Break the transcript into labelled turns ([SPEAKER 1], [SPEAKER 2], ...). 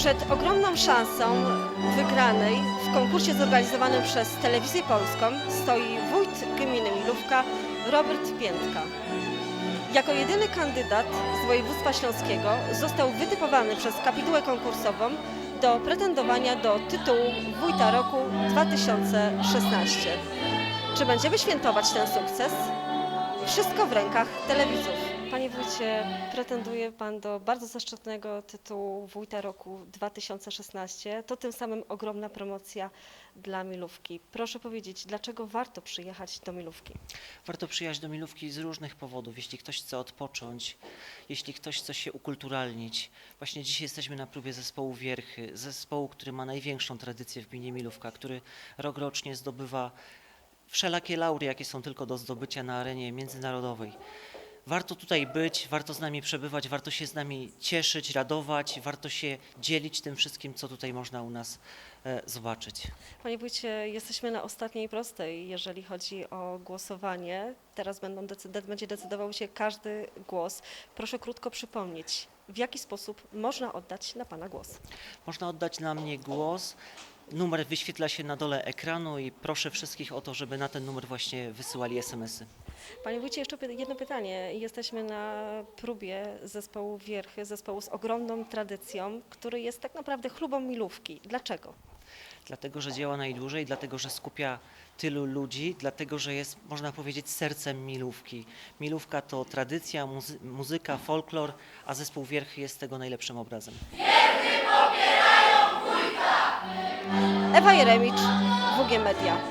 [SPEAKER 1] Przed ogromną szansą wygranej w konkursie zorganizowanym przez Telewizję Polską stoi wójt gminy Milówka Robert Piętka. Jako jedyny kandydat z województwa śląskiego został wytypowany przez kapitułę konkursową do pretendowania do tytułu Wójta Roku 2016. Czy będziemy świętować ten sukces? Wszystko w rękach telewizów. Panie wójcie, pretenduje pan do bardzo zaszczytnego tytułu Wójta Roku 2016. To tym samym ogromna promocja dla Milówki. Proszę powiedzieć, dlaczego warto przyjechać do Milówki?
[SPEAKER 2] Warto przyjechać do Milówki z różnych powodów. Jeśli ktoś chce odpocząć, jeśli ktoś chce się ukulturalnić. Właśnie dzisiaj jesteśmy na próbie zespołu Wierchy, zespołu, który ma największą tradycję w gminie Milówka, który rokrocznie zdobywa wszelakie laury, jakie są tylko do zdobycia na arenie międzynarodowej. Warto tutaj być, warto z nami przebywać, warto się z nami cieszyć, radować, warto się dzielić tym wszystkim, co tutaj można u nas e, zobaczyć.
[SPEAKER 1] Panie wójcie, jesteśmy na ostatniej prostej, jeżeli chodzi o głosowanie. Teraz będą decyd- będzie decydował się każdy głos. Proszę krótko przypomnieć, w jaki sposób można oddać na pana głos.
[SPEAKER 2] Można oddać na mnie głos. Numer wyświetla się na dole ekranu i proszę wszystkich o to, żeby na ten numer właśnie wysyłali SMS-y.
[SPEAKER 1] Panie wójcie, jeszcze jedno pytanie. Jesteśmy na próbie zespołu Wierchy, zespołu z ogromną tradycją, który jest tak naprawdę chlubą milówki. Dlaczego?
[SPEAKER 2] Dlatego, że działa najdłużej, dlatego, że skupia tylu ludzi, dlatego, że jest, można powiedzieć, sercem milówki. Milówka to tradycja, muzy- muzyka, folklor, a zespół Wierchy jest tego najlepszym obrazem.
[SPEAKER 1] Ewa Jeremicz, WG Media.